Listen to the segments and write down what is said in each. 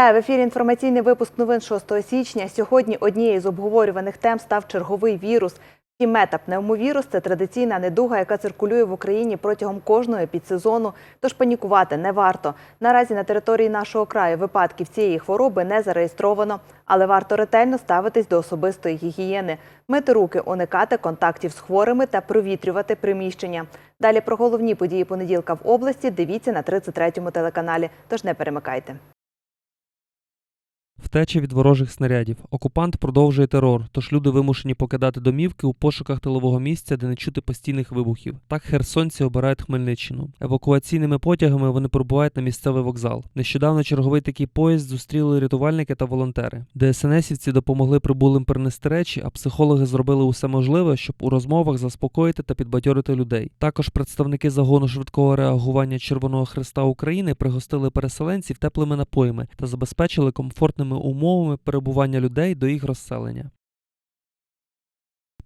Вітаю в ефірі. Інформаційний випуск новин 6 січня. Сьогодні однією з обговорюваних тем став черговий вірус. І метапневмовірус – це традиційна недуга, яка циркулює в Україні протягом кожного підсезону. Тож панікувати не варто. Наразі на території нашого краю випадків цієї хвороби не зареєстровано, але варто ретельно ставитись до особистої гігієни, мити руки, уникати контактів з хворими та провітрювати приміщення. Далі про головні події понеділка в області дивіться на 33-му телеканалі. Тож не перемикайте. Втеча від ворожих снарядів. Окупант продовжує терор, тож люди вимушені покидати домівки у пошуках тилового місця, де не чути постійних вибухів. Так херсонці обирають Хмельниччину. Евакуаційними потягами вони прибувають на місцевий вокзал. Нещодавно черговий такий поїзд зустріли рятувальники та волонтери. ДСНСівці допомогли прибулим перенести речі, а психологи зробили усе можливе, щоб у розмовах заспокоїти та підбадьорити людей. Також представники загону швидкого реагування Червоного Христа України пригостили переселенців теплими напоями та забезпечили комфортними умовами перебування людей до їх розселення.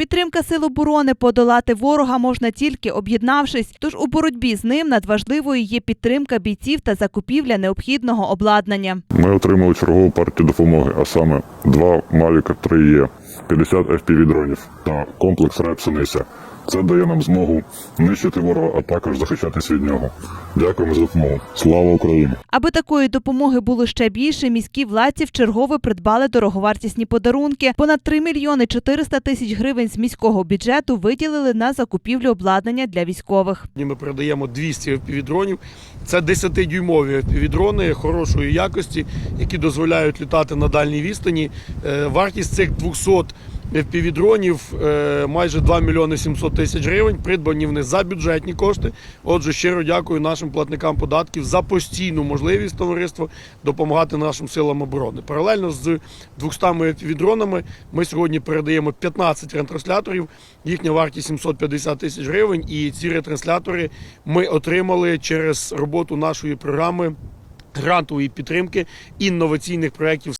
Підтримка сил оборони подолати ворога можна тільки об'єднавшись. Тож у боротьбі з ним надважливою є підтримка бійців та закупівля необхідного обладнання. Ми отримали чергову партію допомоги, а саме два Mavic 3 є, 50 FPV дронів та комплекс Репсонися. Це дає нам змогу нищити ворога, а також захищатись від нього. Дякуємо за допомогу. Слава Україні! Аби такої допомоги було ще більше, міські владці вчергове придбали дороговартісні подарунки. Понад 3 мільйони 400 тисяч гривень з міського бюджету виділили на закупівлю обладнання для військових. Ми передаємо 200 FPV-дронів. Це 10-дюймові FPV-дрони хорошої якості, які дозволяють літати на дальній відстані. Е, Вартість цих 200 FPV-дронів е, майже 2 мільйони 700 тисяч гривень. Придбані вони за бюджетні кошти. Отже, щиро дякую нашим платникам податків за постійну можливість товариства допомагати нашим силам оборони. Паралельно з 200 FPV-дронами ми сьогодні передаємо 15 ретрансляторів. Їхня вартість 750 тисяч гривень. І ці ретранслятори ми отримали через роботу нашої програми грантової підтримки інноваційних проєктів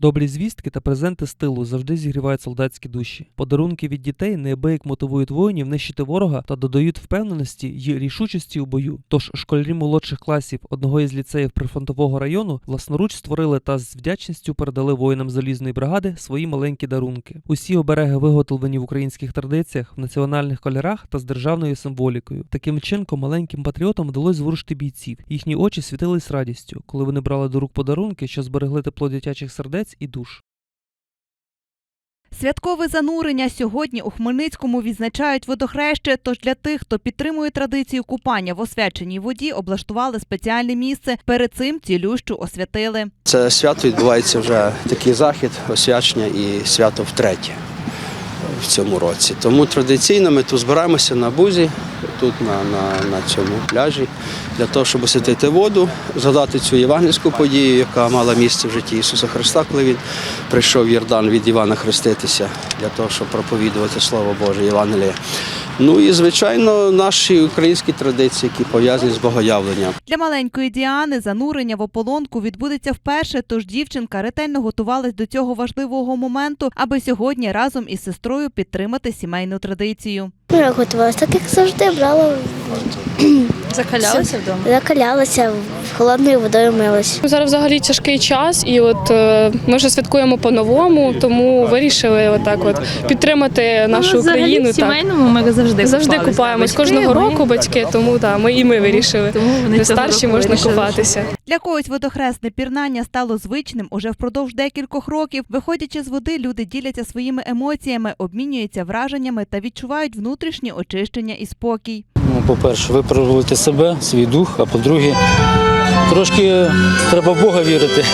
Добрі звістки та презенти з тилу завжди зігрівають солдатські душі. Подарунки від дітей неабияк мотивують воїнів нищити ворога та додають впевненості й рішучості у бою. Тож школярі молодших класів одного із ліцеїв прифронтового району власноруч створили та з вдячністю передали воїнам залізної бригади свої маленькі дарунки. Усі обереги виготовлені в українських традиціях, в національних кольорах та з державною символікою. Таким чинком маленьким патріотам вдалося зворушити бійців. Їхні очі світились радістю, коли вони брали до рук подарунки, що зберегли тепло дитячих сердець і душ. Святкове занурення сьогодні у Хмельницькому відзначають водохреще. Тож для тих, хто підтримує традицію купання в освяченій воді, облаштували спеціальне місце. Перед цим цілющу освятили. Це свято відбувається вже такий захід, освячення і свято втретє в цьому році. Тому традиційно ми тут збираємося на бузі, тут на, на, на цьому пляжі, для того, щоб освятити воду, згадати цю євангельську подію, яка мала місце в житті Ісуса Христа, коли він прийшов в Йордан від Івана хреститися, для того, щоб проповідувати Слово Боже, Євангеліє. Ну і, звичайно, наші українські традиції, які пов'язані з богоявленням. Для маленької Діани занурення в ополонку відбудеться вперше, тож дівчинка ретельно готувалась до цього важливого моменту, аби сьогодні разом із сестрою підтримати сімейну традицію. Ну, як готувалася, так як завжди брала, Закалялися вдома? закалялася, холодною водою милась. Зараз взагалі тяжкий час, і от е, ми вже святкуємо по-новому, тому вирішили отак от підтримати нашу Ну, взагалі, Україну. В сімейному ми завжди Завжди купаємось Батьки, кожного ми- року батьки, тому да, ми і ми вирішили. Тому вони Ми старші можна вирішили, купатися. Для когось водохресне пірнання стало звичним уже впродовж декількох років. Виходячи з води, люди діляться своїми емоціями, обмінюються враженнями та відчувають внутрішнє очищення і спокій. Ну, по-перше, виправити себе, свій дух, а по-друге, трошки треба в Бога вірити.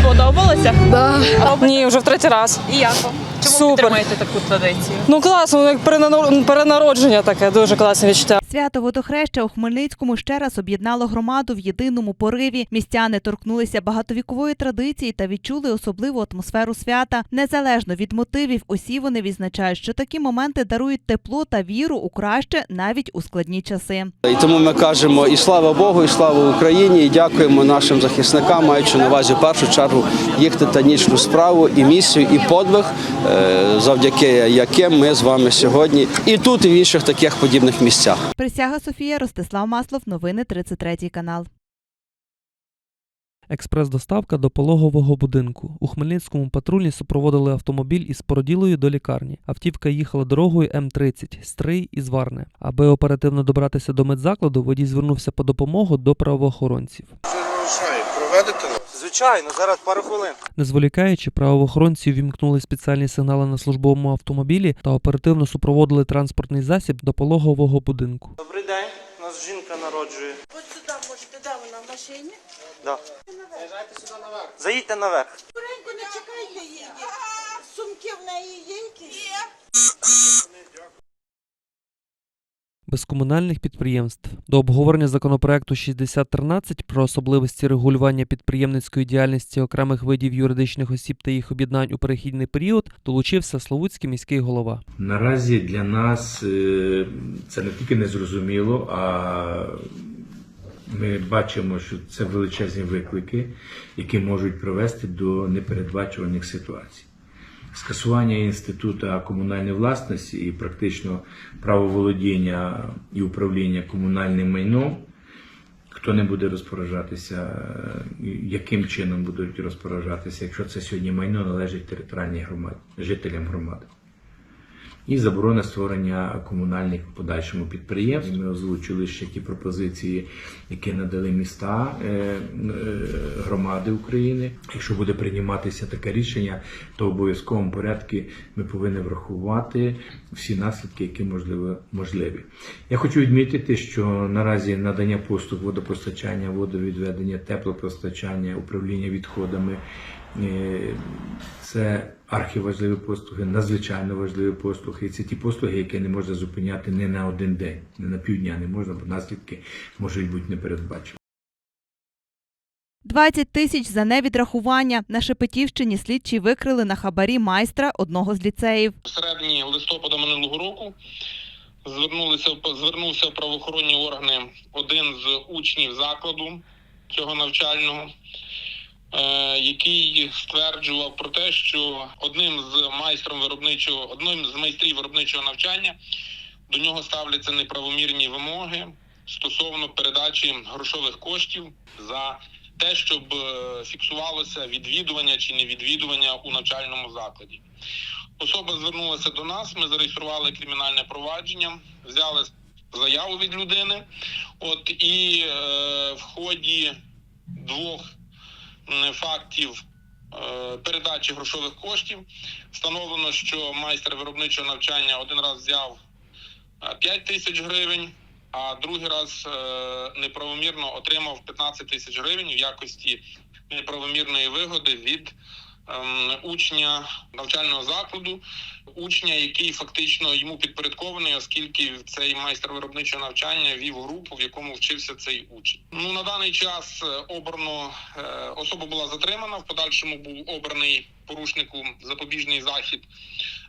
Сподобалося? Да. Ні, вже в третій раз. І як вам? Чому Супер. підтримуєте таку традицію? Ну класно, як перенародження таке, дуже класне відчуття. Свято водохреща у Хмельницькому ще раз об'єднало громаду в єдиному пориві. Містяни торкнулися багатовікової традиції та відчули особливу атмосферу свята. Незалежно від мотивів, усі вони відзначають, що такі моменти дарують тепло та віру у краще навіть у складні часи. І тому ми кажемо і слава Богу, і слава Україні, і дякуємо нашим захисникам, маючи на увазі в першу чергу їх титанічну справу і місію, і подвиг, е, завдяки яким ми з вами сьогодні і тут, і в інших таких подібних місцях. Присяга Софія Ростислав Маслов. Новини 33 канал. Експрес-доставка до пологового будинку. У Хмельницькому патрульні супроводили автомобіль із породілою до лікарні. Автівка їхала дорогою М30 Стрий із Варне. Аби оперативно добратися до медзакладу, водій звернувся по допомогу до правоохоронців. Звичайно, зараз пару хвилин. Не зволікаючи, правоохоронці увімкнули спеціальні сигнали на службовому автомобілі та оперативно супроводили транспортний засіб до пологового будинку. Добрий день, у нас жінка народжує. Ось сюди можете, де вона в машині? Да. Заїдьте наверх. Скоренько не чекайте її. Сумки в неї є якісь? Без комунальних підприємств до обговорення законопроекту 6013 про особливості регулювання підприємницької діяльності окремих видів юридичних осіб та їх об'єднань у перехідний період долучився Славутський міський голова. Наразі для нас е, це не тільки незрозуміло, а ми бачимо, що це величезні виклики, які можуть привести до непередбачуваних ситуацій. Скасування інституту комунальної власності і практично право володіння і управління комунальним майном. Хто не буде розпоряджатися, е, яким чином будуть розпоряджатися, якщо це сьогодні майно належить територіальній громаді, жителям громади. І заборона створення комунальних в подальшому підприємств. Ми озвучили ще ті пропозиції, які надали міста е, е, громади України. Якщо буде прийматися таке рішення, то в обов'язковому порядку ми повинні врахувати всі наслідки, які можливо можливі. Я хочу відмітити, що наразі надання послуг водопостачання, водовідведення, теплопостачання, управління відходами. е, Це архіважливі послуги, надзвичайно важливі послуги. І це ті послуги, які не можна зупиняти не на один день, не на півдня не можна, бо наслідки можуть бути непередбачені. 20 тисяч за невідрахування. На Шепетівщині слідчі викрили на хабарі майстра одного з ліцеїв. В середині листопада минулого року звернулися звернувся в правоохоронні органи один з учнів закладу цього навчального, який стверджував про те, що одним з майстром виробничого, одним з майстрів виробничого навчання до нього ставляться неправомірні вимоги стосовно передачі грошових коштів за те, щоб е, фіксувалося відвідування чи невідвідування у навчальному закладі. Особа звернулася до нас. Ми зареєстрували кримінальне провадження, взяли заяву від людини. От і е, в ході двох фактів е, передачі грошових коштів встановлено, що майстер виробничого навчання один раз взяв е, 5 тисяч гривень. А другий раз е, неправомірно отримав 15 тисяч гривень в якості неправомірної вигоди від учня навчального закладу, учня, який фактично йому підпорядкований, оскільки цей майстер виробничого навчання вів групу, в якому вчився цей учень. Ну на даний час е, обрано е, особа була затримана. В подальшому був обраний порушнику запобіжний захід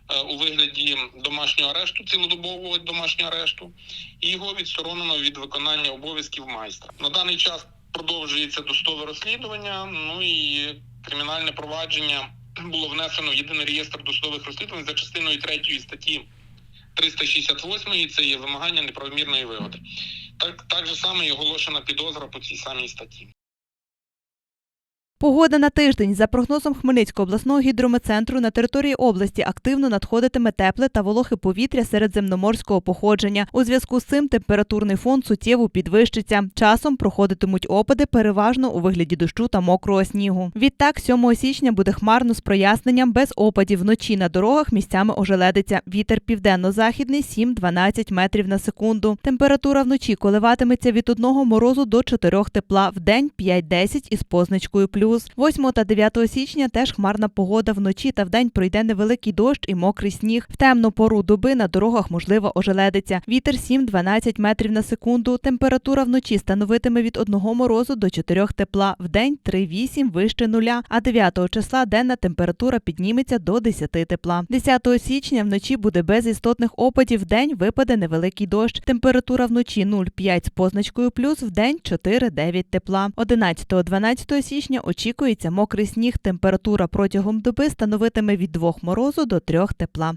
е, у вигляді домашнього арешту, цілодобового домашнього арешту, і його відсторонено від виконання обов'язків майстра. На даний час продовжується досудове розслідування. Ну і кримінальне провадження було внесено в єдиний реєстр досудових розслідувань за частиною 3 статті 368 це є вимагання неправомірної вигоди. Так, так же саме і оголошена підозра по цій самій статті. Погода на тиждень. За прогнозом Хмельницького обласного гідрометцентру на території області активно надходитиме тепле та волохе повітря середземноморського походження. У зв'язку з цим температурний фон суттєво підвищиться. Часом проходитимуть опади переважно у вигляді дощу та мокрого снігу. Відтак, 7 січня буде хмарно з проясненням без опадів. Вночі на дорогах місцями ожеледиться. Вітер південно-західний 7-12 метрів на секунду. Температура вночі коливатиметься від одного морозу до 4 тепла, в день 5-10 із позначкою плюс. 8 та 9 січня теж хмарна погода вночі та вдень пройде невеликий дощ і мокрий сніг. В темну пору доби на дорогах можливо ожеледиться. Вітер 7-12 метрів на секунду. Температура вночі становитиме від одного морозу до 4 тепла, в день 3-8 вище нуля, а 9 числа денна температура підніметься до 10 тепла. 10 січня вночі буде без істотних опадів, в день випаде невеликий дощ. Температура вночі 0,5 з позначкою плюс, в день 4-9 тепла. 11-12 січня очікується мокрий сніг. Температура протягом доби становитиме від 2 морозу до 3 тепла.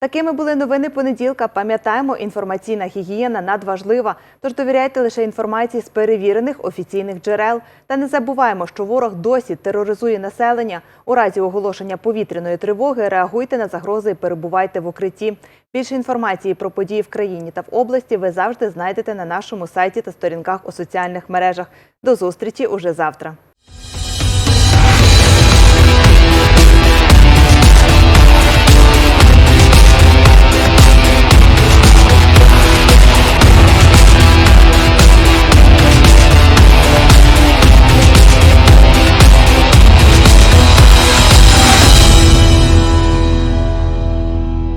Такими були новини понеділка. Пам'ятаємо, інформаційна гігієна надважлива. Тож довіряйте лише інформації з перевірених офіційних джерел. Та не забуваємо, що ворог досі тероризує населення. У разі оголошення повітряної тривоги реагуйте на загрози і перебувайте в укритті. Більше інформації про події в країні та в області ви завжди знайдете на нашому сайті та сторінках у соціальних мережах. До зустрічі уже завтра.